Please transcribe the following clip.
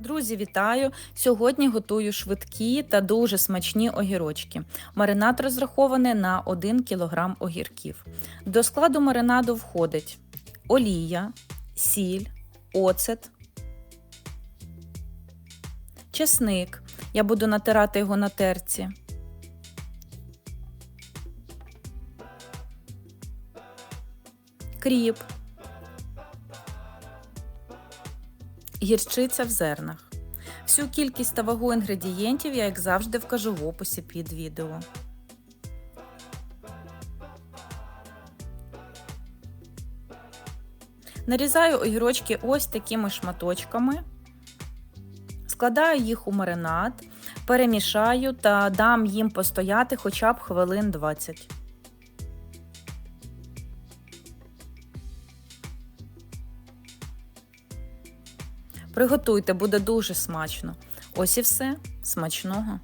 Друзі, вітаю! Сьогодні готую швидкі та дуже смачні огірочки. Маринад розрахований на 1 кг огірків. До складу маринаду входить олія, сіль, оцет, чесник. Я буду натирати його на терці. Кріп. Гірчиця в зернах. Всю кількість та вагу інгредієнтів я, як завжди, вкажу в описі під відео. Нарізаю огірочки ось такими шматочками, складаю їх у маринад, перемішаю та дам їм постояти хоча б хвилин 20. Приготуйте, буде дуже смачно. Ось і все. Смачного!